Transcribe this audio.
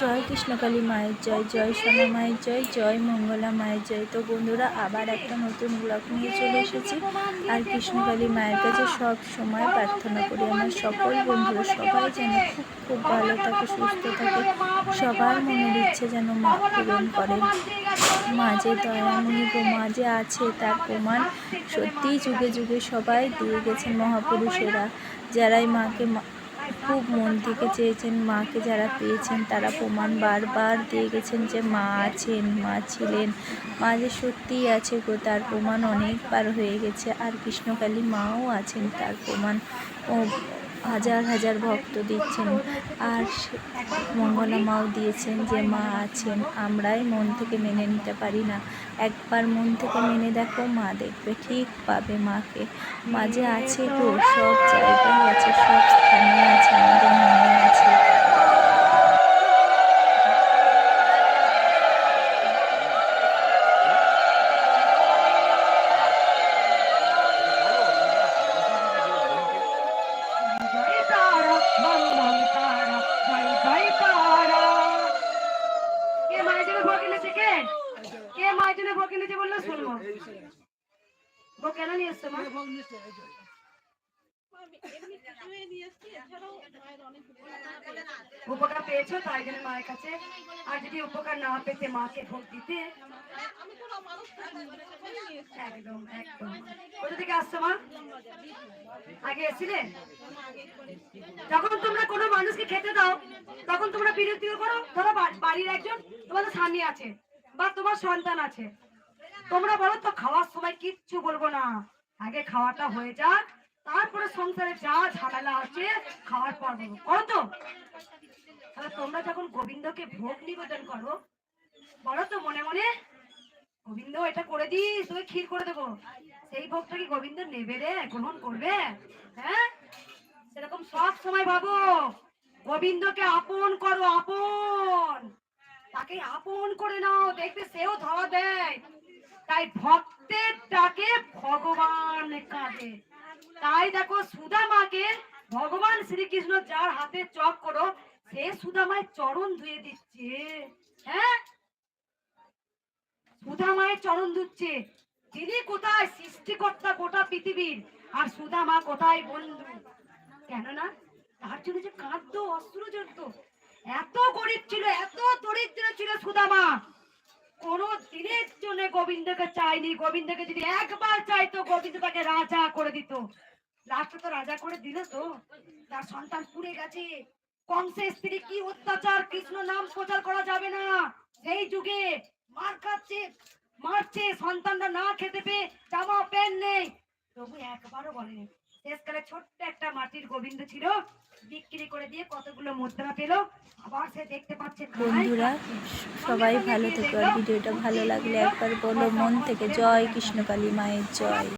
জয় কৃষ্ণকালী মায়ের জয় জয় সোনা মায়ের জয় জয় মঙ্গলা মায়ের জয়। তো বন্ধুরা, আবার একটা নতুন ব্লগ নিয়ে চলে এসেছি। আর কৃষ্ণকালী মায়ের কাছে সব সময় প্রার্থনা করি, আমার সকল বন্ধুরা সবাই যেন খুব খুব ভালো থাকে, সুস্থ থাকে। সবার মনের ইচ্ছে যেন মা পূরণ করে। মা যে দয়াময়ী গো, মা যে আছে তার প্রমাণ সত্যিই যুগে যুগে সবাই দিয়ে গেছেন মহাপুরুষেরা। যারাই মাকে খুব মন থেকে চেয়েছেন মাকে যারা পেয়েছেন, তারা প্রমাণ বারবার দিয়ে গেছেন যে মা আছেন, মা ছিলেন। মা যে সত্যিই আছে গো, তার প্রমাণ অনেকবার হয়ে গেছে। আর কৃষ্ণকালী মাও আছেন, তার প্রমাণ ও হাজার হাজার ভক্ত দিচ্ছেন। আর মঙ্গলা মাও দিয়েছেন যে, মা আছেন, আমরাই মন থেকে মেনে নিতে পারি না। একবার মন থেকে মেনে দেখো, মা দেখবে ঠিক পাবে মাকে। মা যে আছে তো, সব জায়গায় আছে, সব স্থানে আছে। কে বলল? শুনব। কেন নিয়ে উপকার পেয়েছ তাই জন্য মায়ের কাছে? আর যদি উপকার না পেতে মাকে ভোগ দিতে? একদম একদম। কোথা থেকে আসছো মা? আগে এসেছিলে? যখন তোমরা কোনো মানুষকে খেতে দাও, তখন তোমরা বিরক্তি করো। ধরো বাড়ির একজন তোমাদের স্বামী আছে বা তোমার সন্তান আছে। তোমরা বলো তো, খাওয়ার সময় কিচ্ছু বলব না। আগে খাওয়াটা হয়ে যাক, তারপরে সংসারে যা ঝামেলা আছে, খাওয়ার পর বলব। করো তো। তাহলে তোমরা যখন গোবিন্দকে ভোগ নিবেদন করো, বলো তো মনে মনে, গোবিন্দ, এটা করে দিস, তোকে ক্ষীর করে দেবো। সেই ভোগটা কি গোবিন্দ নেবে রে, গ্রহণ করবে? হ্যাঁ? সেরকম সব সময় ভাবো, গোবিন্দকে আপন করো, আপন। তাকে আপন করে নাও, দেখবে সেও ধরা দেয়। তাই ভক্তের ডাকে ভগবান কাঁদে। তাই দেখো সুদামাকে ভগবান শ্রীকৃষ্ণ যার হাতে চক করো, সে সুদামায় চরণ ধুয়ে দিচ্ছে। হ্যাঁ? সুধা মায়ের চরণ ধুচ্ছে। তিনি কোথায় সৃষ্টিকর্তা গোটা পৃথিবীর, আর সুধা মা কোথায় বন্ধু? কেননা তার জন্য যে কাঁদতো অস্ত্র জড়তো এত গরিব ছিল, এত দরিদ্র ছিল সুদামা। কোন দিনের জন্য গোবিন্দকে চাইনি গোবিন্দকে যদি একবার চাইতো, গোবিন্দ তাকে রাজা করে দিত। লাস্টে তো রাজা করে দিল তো। তার সন্তান পুড়ে গেছে। কংসের স্ত্রী কি অত্যাচার, কৃষ্ণ নাম প্রচার করা যাবে না। সেই যুগে মার খাচ্ছে, মারছে, সন্তানরা না খেতে পেয়ে জামা, প্যান্ট নেই। তবু একবারও বলেনি শেষকালে ছোট্ট একটা মাটির গোবিন্দ ছিল বিক্রি করে দিয়ে কতগুলো মুদ্রা পেল আবার সে দেখতে পাচ্ছে বন্ধুরা সবাই ভালো থেকো। আর ভিডিওটা ভালো লাগলে একবার বলো মন থেকে জয় কৃষ্ণকালী মায়ের জয়।